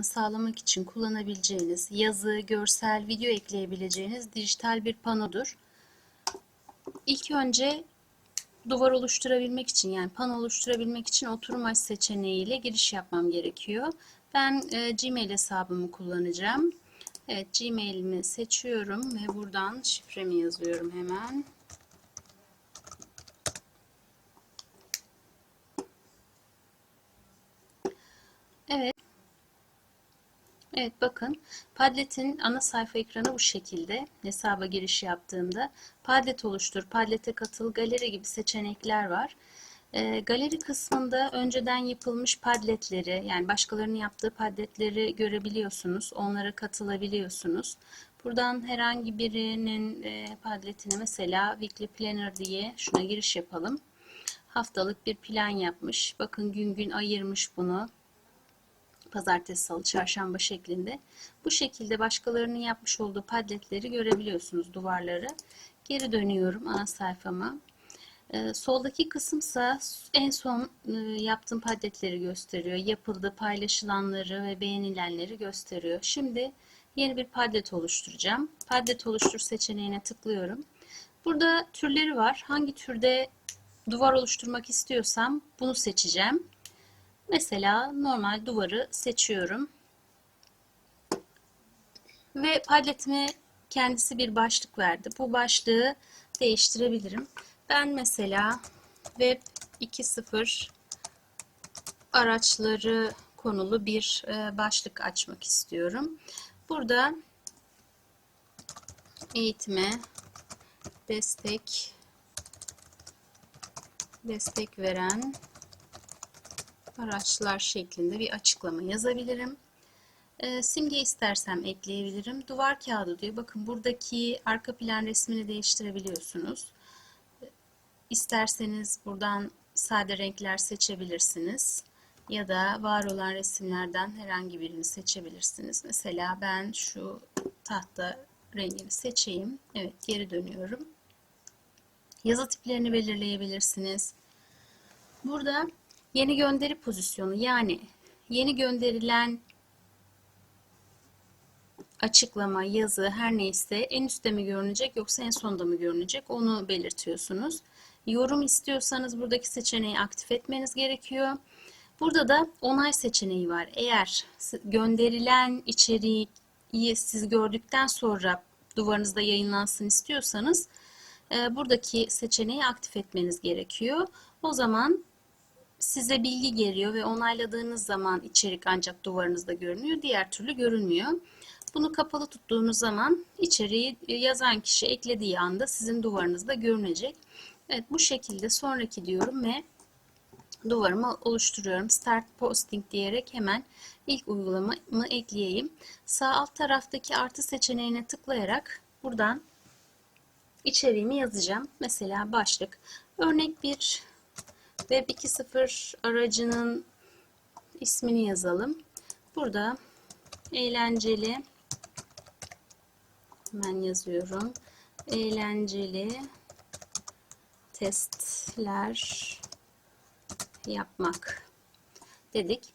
sağlamak için kullanabileceğiniz yazı, görsel, video ekleyebileceğiniz dijital bir panodur. İlk önce duvar oluşturabilmek için yani pano oluşturabilmek için oturum aç seçeneğiyle giriş yapmam gerekiyor. Ben e, Gmail hesabımı kullanacağım. Evet Gmail'imi seçiyorum ve buradan şifremi yazıyorum hemen. Evet. Evet bakın Padlet'in ana sayfa ekranı bu şekilde. Hesaba giriş yaptığımda Padlet oluştur, Padlet'e katıl, galeri gibi seçenekler var. E, galeri kısmında önceden yapılmış padletleri yani başkalarının yaptığı padletleri görebiliyorsunuz. Onlara katılabiliyorsunuz. Buradan herhangi birinin e, padletine mesela Weekly Planner diye şuna giriş yapalım. Haftalık bir plan yapmış. Bakın gün gün ayırmış bunu pazartesi, salı, çarşamba şeklinde. Bu şekilde başkalarının yapmış olduğu padletleri görebiliyorsunuz duvarları. Geri dönüyorum ana sayfama. Ee, soldaki kısımsa en son e, yaptığım padletleri gösteriyor. Yapıldı, paylaşılanları ve beğenilenleri gösteriyor. Şimdi yeni bir padlet oluşturacağım. Padlet oluştur seçeneğine tıklıyorum. Burada türleri var. Hangi türde duvar oluşturmak istiyorsam bunu seçeceğim. Mesela normal duvarı seçiyorum. Ve padletime kendisi bir başlık verdi. Bu başlığı değiştirebilirim. Ben mesela Web 2.0 araçları konulu bir e, başlık açmak istiyorum. Burada eğitime destek destek veren araçlar şeklinde bir açıklama yazabilirim. E, simge istersem ekleyebilirim. Duvar kağıdı diyor. Bakın buradaki arka plan resmini değiştirebiliyorsunuz. İsterseniz buradan sade renkler seçebilirsiniz. Ya da var olan resimlerden herhangi birini seçebilirsiniz. Mesela ben şu tahta rengini seçeyim. Evet geri dönüyorum. Yazı tiplerini belirleyebilirsiniz. Burada yeni gönderi pozisyonu yani yeni gönderilen açıklama, yazı her neyse en üstte mi görünecek yoksa en sonda mı görünecek onu belirtiyorsunuz. Yorum istiyorsanız buradaki seçeneği aktif etmeniz gerekiyor. Burada da onay seçeneği var. Eğer gönderilen içeriği siz gördükten sonra duvarınızda yayınlansın istiyorsanız e, buradaki seçeneği aktif etmeniz gerekiyor. O zaman size bilgi geliyor ve onayladığınız zaman içerik ancak duvarınızda görünüyor. Diğer türlü görünmüyor. Bunu kapalı tuttuğunuz zaman içeriği yazan kişi eklediği anda sizin duvarınızda görünecek. Evet bu şekilde sonraki diyorum ve duvarımı oluşturuyorum. Start posting diyerek hemen ilk uygulamamı ekleyeyim. Sağ alt taraftaki artı seçeneğine tıklayarak buradan içeriğimi yazacağım. Mesela başlık. Örnek bir Web 2.0 aracının ismini yazalım. Burada eğlenceli hemen yazıyorum. Eğlenceli testler yapmak dedik.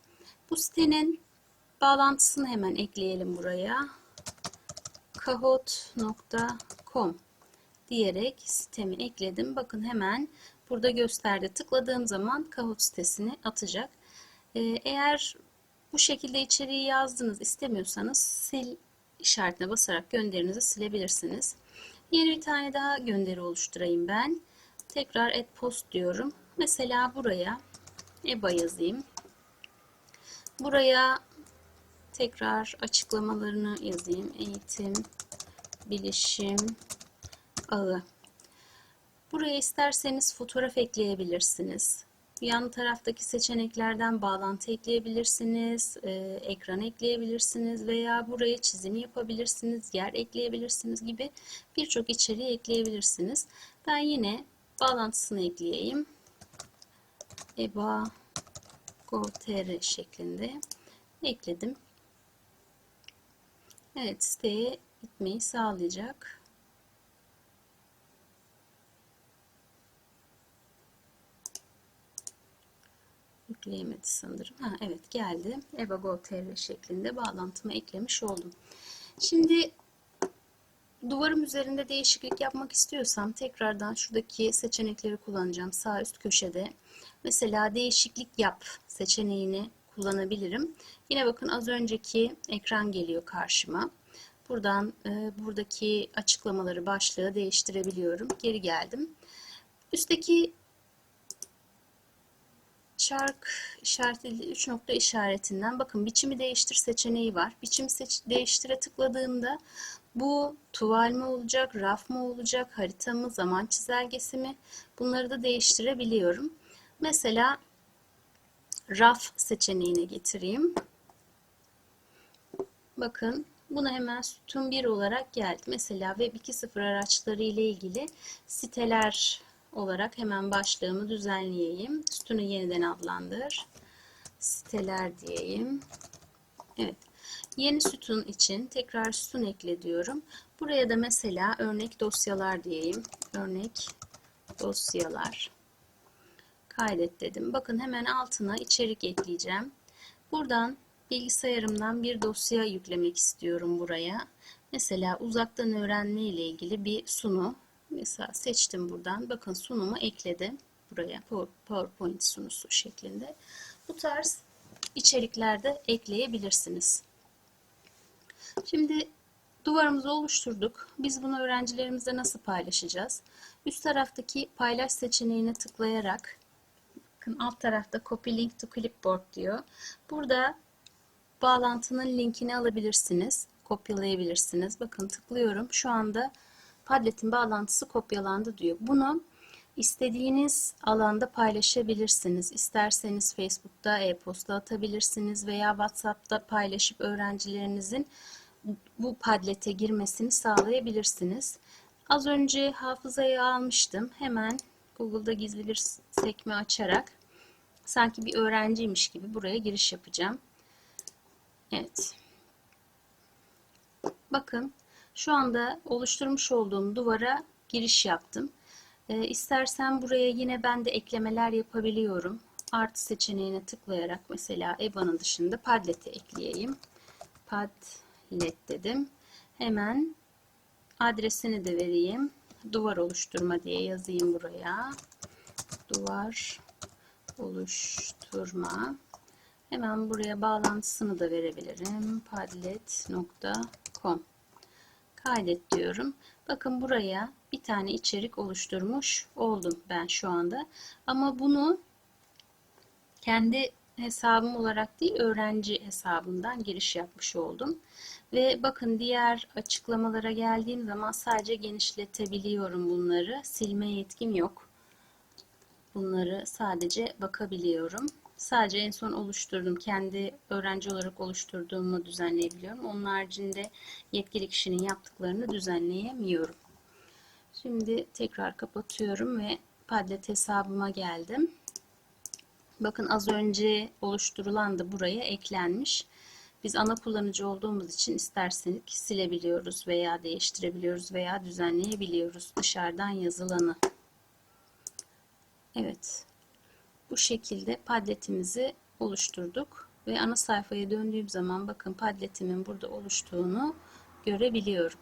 Bu sitenin bağlantısını hemen ekleyelim buraya. kahoot.com diyerek sitemi ekledim. Bakın hemen burada gösterdi. Tıkladığım zaman Kahoot sitesini atacak. Ee, eğer bu şekilde içeriği yazdınız istemiyorsanız sil işaretine basarak gönderinizi silebilirsiniz. Yeni bir tane daha gönderi oluşturayım ben. Tekrar add post diyorum. Mesela buraya EBA yazayım. Buraya tekrar açıklamalarını yazayım. Eğitim, bilişim, ağı. Buraya isterseniz fotoğraf ekleyebilirsiniz. Yan taraftaki seçeneklerden bağlantı ekleyebilirsiniz, e, ekran ekleyebilirsiniz veya buraya çizim yapabilirsiniz, yer ekleyebilirsiniz gibi birçok içeriği ekleyebilirsiniz. Ben yine bağlantısını ekleyeyim. EBA Gov.tr şeklinde ekledim. Evet siteye gitmeyi sağlayacak. Yükleyemedi sanırım. Ha, evet geldi. Evago TR şeklinde bağlantımı eklemiş oldum. Şimdi duvarım üzerinde değişiklik yapmak istiyorsam tekrardan şuradaki seçenekleri kullanacağım. Sağ üst köşede mesela değişiklik yap seçeneğini kullanabilirim. Yine bakın az önceki ekran geliyor karşıma. Buradan e, buradaki açıklamaları başlığı değiştirebiliyorum. Geri geldim. Üstteki çark işaretli 3 nokta işaretinden bakın biçimi değiştir seçeneği var. Biçim seç, değiştire tıkladığımda bu tuval mi olacak, raf mı olacak, harita mı, zaman çizelgesi mi bunları da değiştirebiliyorum. Mesela raf seçeneğine getireyim. Bakın bunu hemen sütun 1 olarak geldi. Mesela Web 2.0 araçları ile ilgili siteler olarak hemen başlığımı düzenleyeyim. Sütunu yeniden adlandır. Siteler diyeyim. Evet. Yeni sütun için tekrar sütun ekle diyorum. Buraya da mesela örnek dosyalar diyeyim. Örnek dosyalar. Kaydet dedim. Bakın hemen altına içerik ekleyeceğim. Buradan bilgisayarımdan bir dosya yüklemek istiyorum buraya. Mesela uzaktan öğrenme ile ilgili bir sunu. Mesela seçtim buradan. Bakın sunumu ekledim buraya. PowerPoint sunusu şeklinde. Bu tarz içeriklerde ekleyebilirsiniz. Şimdi duvarımızı oluşturduk. Biz bunu öğrencilerimizle nasıl paylaşacağız? Üst taraftaki paylaş seçeneğine tıklayarak bakın alt tarafta copy link to clipboard diyor. Burada bağlantının linkini alabilirsiniz. Kopyalayabilirsiniz. Bakın tıklıyorum. Şu anda Padlet'in bağlantısı kopyalandı diyor. Bunu istediğiniz alanda paylaşabilirsiniz. İsterseniz Facebook'ta e-posta atabilirsiniz veya WhatsApp'ta paylaşıp öğrencilerinizin bu Padlet'e girmesini sağlayabilirsiniz. Az önce hafızaya almıştım. Hemen Google'da gizli bir sekme açarak sanki bir öğrenciymiş gibi buraya giriş yapacağım. Evet. Bakın şu anda oluşturmuş olduğum duvara giriş yaptım. E, istersen buraya yine ben de eklemeler yapabiliyorum. Artı seçeneğine tıklayarak mesela EBA'nın dışında Padlet'i ekleyeyim. Padlet dedim. Hemen adresini de vereyim. Duvar oluşturma diye yazayım buraya. Duvar oluşturma. Hemen buraya bağlantısını da verebilirim. padlet.com Kaydet diyorum. Bakın buraya bir tane içerik oluşturmuş oldum ben şu anda. Ama bunu kendi hesabım olarak değil öğrenci hesabımdan giriş yapmış oldum. Ve bakın diğer açıklamalara geldiğim zaman sadece genişletebiliyorum bunları. Silme yetkim yok. Bunları sadece bakabiliyorum. Sadece en son oluşturdum. Kendi öğrenci olarak oluşturduğumu düzenleyebiliyorum. Onun haricinde yetkili kişinin yaptıklarını düzenleyemiyorum. Şimdi tekrar kapatıyorum ve Padlet hesabıma geldim. Bakın az önce oluşturulan da buraya eklenmiş. Biz ana kullanıcı olduğumuz için isterseniz silebiliyoruz veya değiştirebiliyoruz veya düzenleyebiliyoruz dışarıdan yazılanı. Evet. Bu şekilde padletimizi oluşturduk ve ana sayfaya döndüğüm zaman bakın padletimin burada oluştuğunu görebiliyorum.